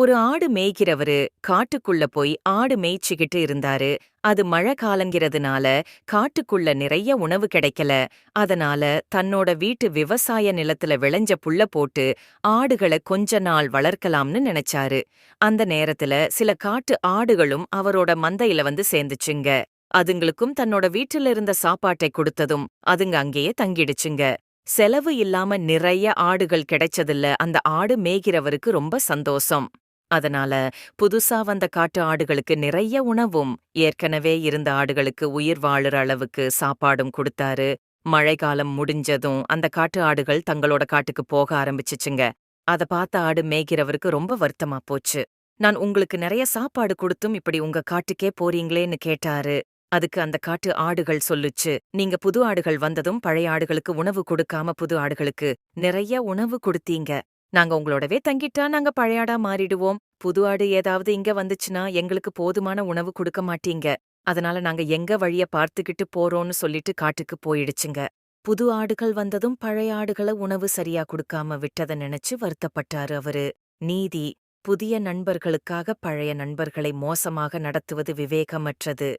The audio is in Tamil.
ஒரு ஆடு மேய்க்கிறவரு காட்டுக்குள்ள போய் ஆடு மேய்ச்சிக்கிட்டு இருந்தாரு. அது மழை காலங்கிறதுனால காட்டுக்குள்ள நிறைய உணவு கிடைக்கல. அதனால தன்னோட வீட்டு விவசாய நிலத்துல விளைஞ்ச புல்ல போட்டு ஆடுகளை கொஞ்ச நாள் வளர்க்கலாம்னு நினைச்சாரு. அந்த நேரத்துல சில காட்டு ஆடுகளும் அவரோட மந்தையில வந்து சேர்ந்துச்சுங்க. அதுங்களுக்கும் தன்னோட வீட்டுல இருந்த சாப்பாட்டை கொடுத்ததும் அதுங்க அங்கேயே தங்கிடுச்சுங்க. செலவு இல்லாம நிறைய ஆடுகள் கிடைச்சதுல அந்த ஆடு மேய்கிறவருக்கு ரொம்ப சந்தோஷம். அதனால புதுசா வந்த காட்டு ஆடுகளுக்கு நிறைய உணவும் ஏற்கனவே இருந்த ஆடுகளுக்கு உயிர் வாழுற அளவுக்கு சாப்பாடும் கொடுத்தாரு. மழைக்காலம் முடிஞ்சதும் அந்த காட்டு ஆடுகள் தங்களோட காட்டுக்கு போக ஆரம்பிச்சுச்சுங்க. அத பார்த்த ஆடு மேய்க்கிறவருக்கு ரொம்ப வருத்தமா போச்சு. நான் உங்களுக்கு நிறைய சாப்பாடு கொடுத்தும் இப்படி உங்க காட்டுக்கே போறீங்களேன்னு கேட்டாரு. அதுக்கு அந்த காட்டு ஆடுகள் சொல்லுச்சு நீங்க புது ஆடுகள் வந்ததும் பழைய ஆடுகளுக்கு உணவு கொடுக்காம புது ஆடுகளுக்கு நிறைய உணவு கொடுத்தீங்க. நாங்க உங்களோடவே தங்கிட்டா நாங்க பழையாடா மாறிடுவோம். புது ஆடு ஏதாவது இங்க வந்துச்சுன்னா எங்களுக்கு போதுமான உணவு கொடுக்க மாட்டீங்க. அதனால நாங்க எங்க வழிய பார்த்துக்கிட்டு போறோம்னு சொல்லிட்டு காட்டுக்கு போயிடுச்சுங்க. புது ஆடுகள் வந்ததும் பழைய ஆடுகள உணவு சரியா கொடுக்காம விட்டத நினைச்சு வருத்தப்பட்டாரு அவரு. நீதி புதிய நண்பர்களுக்காக பழைய நண்பர்களை மோசமாக நடத்துவது விவேகமற்றது.